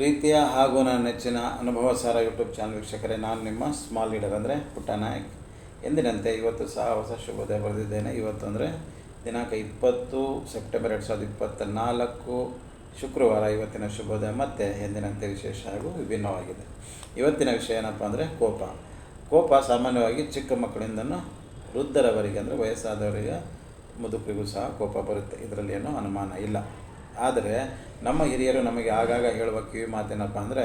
ಪ್ರೀತಿಯ ಹಾಗೂ ನನ್ನ ನೆಚ್ಚಿನ ಅನುಭವ ಸಾರ ಯೂಟ್ಯೂಬ್ ಚಾನಲ್ ವೀಕ್ಷಕರೇ, ನಾನು ನಿಮ್ಮ ಸ್ಮಾಲ್ ಲೀಡರ್ ಅಂದರೆ ಪುಟ್ಟ ನಾಯಕ್. ಎಂದಿನಂತೆ ಇವತ್ತು ಸಹ ಹೊಸ ಶುಭೋದಯ ಬರೆದಿದ್ದೇನೆ. ಇವತ್ತು ಅಂದರೆ ದಿನಾಂಕ ಇಪ್ಪತ್ತು ಸೆಪ್ಟೆಂಬರ್ ಎರಡು ಸಾವಿರದ ಇಪ್ಪತ್ತ ನಾಲ್ಕು ಶುಕ್ರವಾರ ಇವತ್ತಿನ ಶುಭೋದಯ, ಮತ್ತು ಎಂದಿನಂತೆ ವಿಶೇಷ ಹಾಗೂ ವಿಭಿನ್ನವಾಗಿದೆ. ಇವತ್ತಿನ ವಿಷಯ ಏನಪ್ಪ ಅಂದರೆ ಕೋಪ. ಕೋಪ ಸಾಮಾನ್ಯವಾಗಿ ಚಿಕ್ಕ ಮಕ್ಕಳಿಂದನೂ ವೃದ್ಧರವರಿಗೆ ಅಂದರೆ ವಯಸ್ಸಾದವರಿಗೆ, ಮುದುಕರಿಗೂ ಸಹ ಕೋಪ ಬರುತ್ತೆ. ಇದರಲ್ಲಿ ಏನೂ ಅನುಮಾನ ಇಲ್ಲ. ಆದರೆ ನಮ್ಮ ಹಿರಿಯರು ನಮಗೆ ಆಗಾಗ ಹೇಳುವ ಕಿವಿ ಮಾತೇನಪ್ಪ ಅಂದರೆ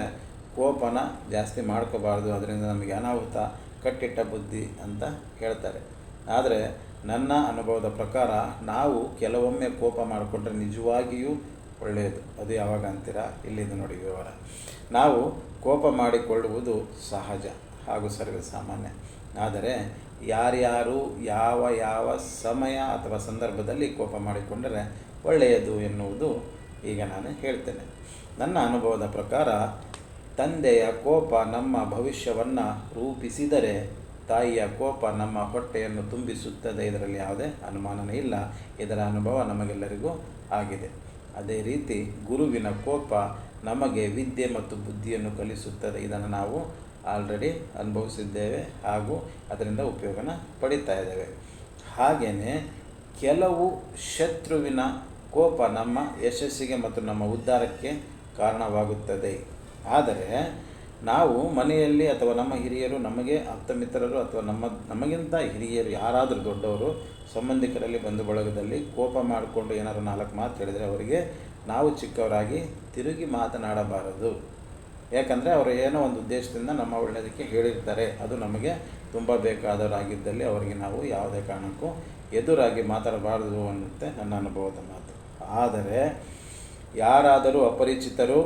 ಕೋಪನ ಜಾಸ್ತಿ ಮಾಡ್ಕೋಬಾರ್ದು, ಅದರಿಂದ ನಮಗೆ ಅನಾಹುತ, ಕಟ್ಟಿಟ್ಟ ಬುದ್ಧಿ ಅಂತ ಹೇಳ್ತಾರೆ. ಆದರೆ ನನ್ನ ಅನುಭವದ ಪ್ರಕಾರ ನಾವು ಕೆಲವೊಮ್ಮೆ ಕೋಪ ಮಾಡಿಕೊಂಡ್ರೆ ನಿಜವಾಗಿಯೂ ಒಳ್ಳೆಯದು. ಅದು ಯಾವಾಗ ಅಂತೀರಾ? ಇಲ್ಲಿಂದ ನೋಡಿ ವಿವರ. ನಾವು ಕೋಪ ಮಾಡಿಕೊಳ್ಳುವುದು ಸಹಜ ಹಾಗೂ ಸರ್ವೇ ಸಾಮಾನ್ಯ ಆದರೆ ಯಾರ್ಯಾರು ಯಾವ ಯಾವ ಸಮಯ ಅಥವಾ ಸಂದರ್ಭದಲ್ಲಿ ಕೋಪ ಮಾಡಿಕೊಂಡರೆ ಒಳ್ಳೆಯದು ಎನ್ನುವುದು ಈಗ ನಾನು ಹೇಳ್ತೇನೆ. ನನ್ನ ಅನುಭವದ ಪ್ರಕಾರ, ತಂದೆಯ ಕೋಪ ನಮ್ಮ ಭವಿಷ್ಯವನ್ನು ರೂಪಿಸಿದರೆ ತಾಯಿಯ ಕೋಪ ನಮ್ಮ ಹೊಟ್ಟೆಯನ್ನು ತುಂಬಿಸುತ್ತದೆ. ಇದರಲ್ಲಿ ಯಾವುದೇ ಅನುಮಾನನೇ ಇಲ್ಲ. ಇದರ ಅನುಭವ ನಮಗೆಲ್ಲರಿಗೂ ಆಗಿದೆ. ಅದೇ ರೀತಿ ಗುರುವಿನ ಕೋಪ ನಮಗೆ ವಿದ್ಯೆ ಮತ್ತು ಬುದ್ಧಿಯನ್ನು ಕಲಿಸುತ್ತದೆ. ಇದನ್ನು ನಾವು ಆಲ್ರೆಡಿ ಅನುಭವಿಸಿದ್ದೇವೆ ಹಾಗೂ ಅದರಿಂದ ಉಪಯೋಗನ ಪಡಿತಾ ಇದ್ದೇವೆ. ಹಾಗೆಯೇ ಕೆಲವು ಶತ್ರುವಿನ ಕೋಪ ನಮ್ಮ ಯಶಸ್ಸಿಗೆ ಮತ್ತು ನಮ್ಮ ಉದ್ಧಾರಕ್ಕೆ ಕಾರಣವಾಗುತ್ತದೆ. ಆದರೆ ನಾವು ಮನೆಯಲ್ಲಿ ಅಥವಾ ನಮ್ಮ ಹಿರಿಯರು ನಮಗೆ ಆಪ್ತ ಮಿತ್ರರು ಅಥವಾ ನಮ್ಮ, ನಮಗಿಂತ ಹಿರಿಯರು ಯಾರಾದರೂ ದೊಡ್ಡವರು ಸಂಬಂಧಿಕರಲ್ಲಿ ಬಂಧು ಬಳಗದಲ್ಲಿ ಕೋಪ ಮಾಡಿಕೊಂಡು ಏನಾದರೂ ನಾಲ್ಕು ಮಾತು ಹೇಳಿದರೆ ಅವರಿಗೆ ನಾವು ಚಿಕ್ಕವರಾಗಿ ತಿರುಗಿ ಮಾತನಾಡಬಾರದು. ಯಾಕಂದರೆ ಅವರು ಏನೋ ಒಂದು ಉದ್ದೇಶದಿಂದ ನಮ್ಮ ಒಳ್ಳೆಯದಕ್ಕೆ ಹೇಳಿರ್ತಾರೆ. ಅದು ನಮಗೆ ತುಂಬ ಬೇಕಾದವರಾಗಿದ್ದಲ್ಲಿ ಅವರಿಗೆ ನಾವು ಯಾವುದೇ ಕಾರಣಕ್ಕೂ ಎದುರಾಗಿ ಮಾತಾಡಬಾರದು ಅನ್ನುತ್ತೆ ನನ್ನ ಅನುಭವದ ಮಾತು. ಆದರೆ ಯಾರಾದರೂ ಅಪರಿಚಿತರು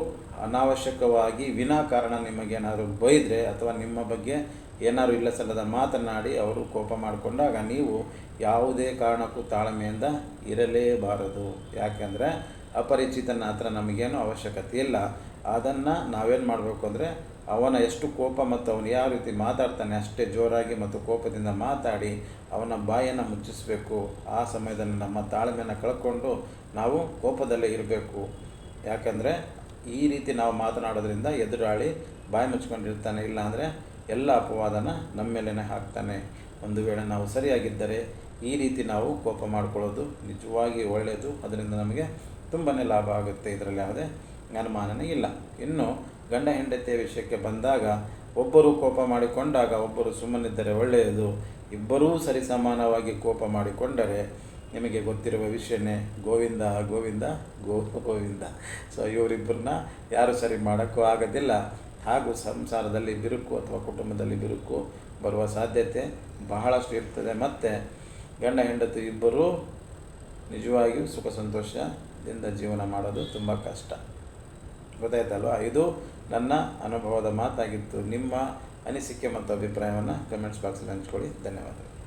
ಅನಾವಶ್ಯಕವಾಗಿ ವಿನಾಕಾರಣ ನಿಮಗೇನಾದರೂ ಬೈದರೆ ಅಥವಾ ನಿಮ್ಮ ಬಗ್ಗೆ ಏನಾದರೂ ಇಲ್ಲ ಸಲ್ಲದ ಮಾತನಾಡಿ ಅವರು ಕೋಪ ಮಾಡಿಕೊಂಡಾಗ ನೀವು ಯಾವುದೇ ಕಾರಣಕ್ಕೂ ತಾಳ್ಮೆಯಿಂದ ಇರಲೇಬಾರದು. ಯಾಕೆಂದರೆ ಅಪರಿಚಿತನ ಹತ್ರ ನಮಗೇನು ಅವಶ್ಯಕತೆ ಇಲ್ಲ. ಅದನ್ನು ನಾವೇನು ಮಾಡಬೇಕು ಅಂದರೆ ಅವನ ಎಷ್ಟು ಕೋಪ ಮತ್ತು ಅವನು ಯಾವ ರೀತಿ ಮಾತಾಡ್ತಾನೆ ಅಷ್ಟೇ ಜೋರಾಗಿ ಮತ್ತು ಕೋಪದಿಂದ ಮಾತಾಡಿ ಅವನ ಬಾಯನ್ನು ಮುಚ್ಚಿಸಬೇಕು. ಆ ಸಮಯದಲ್ಲಿ ನಮ್ಮ ತಾಳ್ಮೆಯನ್ನು ಕಳ್ಕೊಂಡು ನಾವು ಕೋಪದಲ್ಲೇ ಇರಬೇಕು. ಯಾಕಂದರೆ ಈ ರೀತಿ ನಾವು ಮಾತನಾಡೋದ್ರಿಂದ ಎದುರಾಳಿ ಬಾಯಿ ಮುಚ್ಕೊಂಡಿರ್ತಾನೆ, ಇಲ್ಲ ಅಂದರೆ ಎಲ್ಲ ಅಪವಾದನ ನಮ್ಮ ಮೇಲೇ ಹಾಕ್ತಾನೆ. ಒಂದು ವೇಳೆ ನಾವು ಸರಿಯಾಗಿದ್ದರೆ ಈ ರೀತಿ ನಾವು ಕೋಪ ಮಾಡಿಕೊಳ್ಳೋದು ನಿಜವಾಗಿ ಒಳ್ಳೆಯದು. ಅದರಿಂದ ನಮಗೆ ತುಂಬಾ ಲಾಭ ಆಗುತ್ತೆ. ಇದರಲ್ಲಿ ಯಾವುದೇ ಅನುಮಾನನೇ ಇಲ್ಲ. ಇನ್ನು ಗಂಡ ಹೆಂಡತಿಯ ವಿಷಯಕ್ಕೆ ಬಂದಾಗ ಒಬ್ಬರು ಕೋಪ ಮಾಡಿಕೊಂಡಾಗ ಒಬ್ಬರು ಸುಮ್ಮನಿದ್ದರೆ ಒಳ್ಳೆಯದು. ಇಬ್ಬರೂ ಸರಿಸಮಾನವಾಗಿ ಕೋಪ ಮಾಡಿಕೊಂಡರೆ ನಿಮಗೆ ಗೊತ್ತಿರುವ ವಿಷಯನೇ ಗೋವಿಂದ ಗೋವಿಂದ, ಗೋ, ಗೋವಿಂದ. ಸೊ ಇವರಿಬ್ಬರನ್ನ ಯಾರು ಸರಿ ಮಾಡೋಕ್ಕೂ ಆಗೋದಿಲ್ಲ. ಹಾಗೂ ಸಂಸಾರದಲ್ಲಿ ಬಿರುಕು ಅಥವಾ ಕುಟುಂಬದಲ್ಲಿ ಬಿರುಕು ಬರುವ ಸಾಧ್ಯತೆ ಬಹಳಷ್ಟು ಇರ್ತದೆ. ಮತ್ತು ಗಂಡ ಹೆಂಡತಿ ಇಬ್ಬರೂ ನಿಜವಾಗಿಯೂ ಸುಖ ಸಂತೋಷದಿಂದ ಜೀವನ ಮಾಡೋದು ತುಂಬ ಕಷ್ಟ. ಗೊತ್ತಾಯ್ತಲ್ವ? ಇದು ನನ್ನ ಅನುಭವದ ಮಾತಾಗಿತ್ತು ನಿಮ್ಮ ಅನಿಸಿಕೆ ಮತ್ತು ಅಭಿಪ್ರಾಯವನ್ನು ಕಮೆಂಟ್ಸ್ ಬಾಕ್ಸಲ್ಲಿ ಹಂಚ್ಕೊಳ್ಳಿ. ಧನ್ಯವಾದಗಳು.